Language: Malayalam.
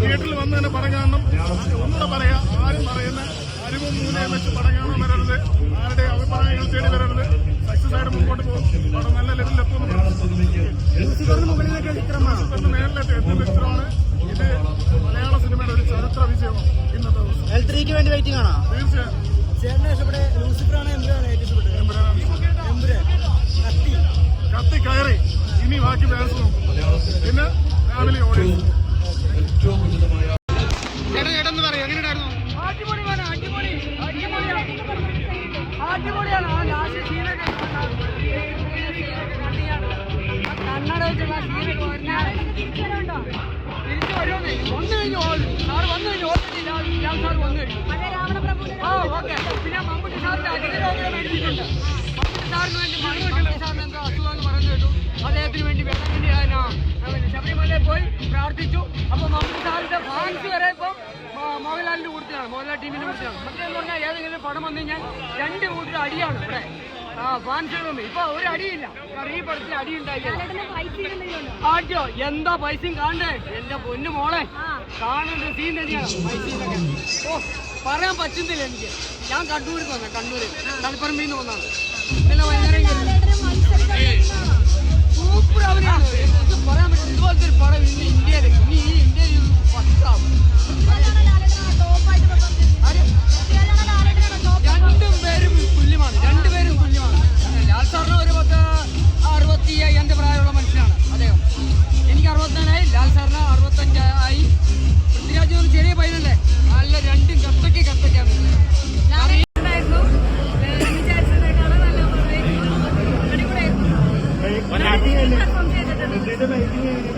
തിയേറ്ററിൽ വന്ന് തന്നെ പടം കാണണം ഒന്നുകൂടെ പറയാ. ആരും പറയുന്ന അരിവും മൂലയും വെച്ച് പടം കാണാൻ വരരുത്. ആരുടെ അഭിപ്രായങ്ങൾ തേടി വരരുത്. സക്സസ് ആയിട്ട് മുമ്പോട്ട് പോകും. പടം നല്ല ലെവലിൽ പറഞ്ഞു നേരിലേക്ക് എത്തുന്ന ചിത്രമാണ്. ഇത് മലയാള സിനിമയുടെ ഒരു ചരിത്ര വിജയമാണ് ഇന്നത്തെ ദിവസം. തീർച്ചയായും. ലൂസിഫറാണ് എംബുരാണ് എങ്ങനെയുണ്ടായിരുന്നു? അടിപൊളി വേണം അടിപൊളി അടിപൊളിയാണ്. അടിപൊളിയാണ്. ആ ലാസ്റ്റ് സീനൊക്കെ കണ്ണട വെച്ചുള്ള സീനൊക്കെ പറഞ്ഞാൽ തിരിച്ചു വരുമെന്നേ വന്നു കഴിഞ്ഞു സാറ് വന്നു കഴിഞ്ഞു. ഓൾറെഡി രാം സാർ വന്നു കഴിഞ്ഞു. ആ ഓക്കെ. പിന്നെ മമ്മൂട്ടി സാറിന്റെ അതിഥിരോഗം മേടിച്ചിട്ടുണ്ട് മമ്മൂട്ടി സാറിന് വേണ്ടി മമ്മൂട്ടി സാറിന് എന്തോ അസുഖം പറഞ്ഞു കേട്ടു. അദ്ദേഹത്തിന് വേണ്ടി വെള്ളം വേണ്ടി ശബരിമലയിൽ പോയി പ്രാർത്ഥിച്ചു. അപ്പൊ മമ്മൂട്ടി സാറിന്റെ ഫാൻസ് വരെ ഇപ്പം മോ- കൂട്ടത്തിലാണ് മോഹൻലാൽ ടീമിന്റെ കൂട്ടത്തിലാണ് മറ്റേന്ന് പറഞ്ഞാൽ ഏതെങ്കിലും പടം വന്നു കഴിഞ്ഞാൽ രണ്ട് കൂട്ടർ അടിയാണ് ഇവിടെ. ആ ഫാൻസ് ഇപ്പൊ ഒരു അടിയില്ല. കാരണം ഈ പടത്തിൽ അടി ഉണ്ടായില്ല ആദ്യോ? എന്താ പൈസയും കാണണ്ടേ? എന്റെ പൊന്നു മോളെ. കാണേണ്ട സീൻ തന്നെയാണ് പൈസയിലൊക്കെ ഓ പറയാൻ പറ്റുന്നില്ല എനിക്ക്. ഞാൻ കണ്ണൂരിൽ വന്ന കണ്ണൂര്. തലപ്പറമ്പിൽ നിന്ന് വന്നാണ് ഇന്നലെ വൈകുന്നേരം Nagdadala, hindi eh.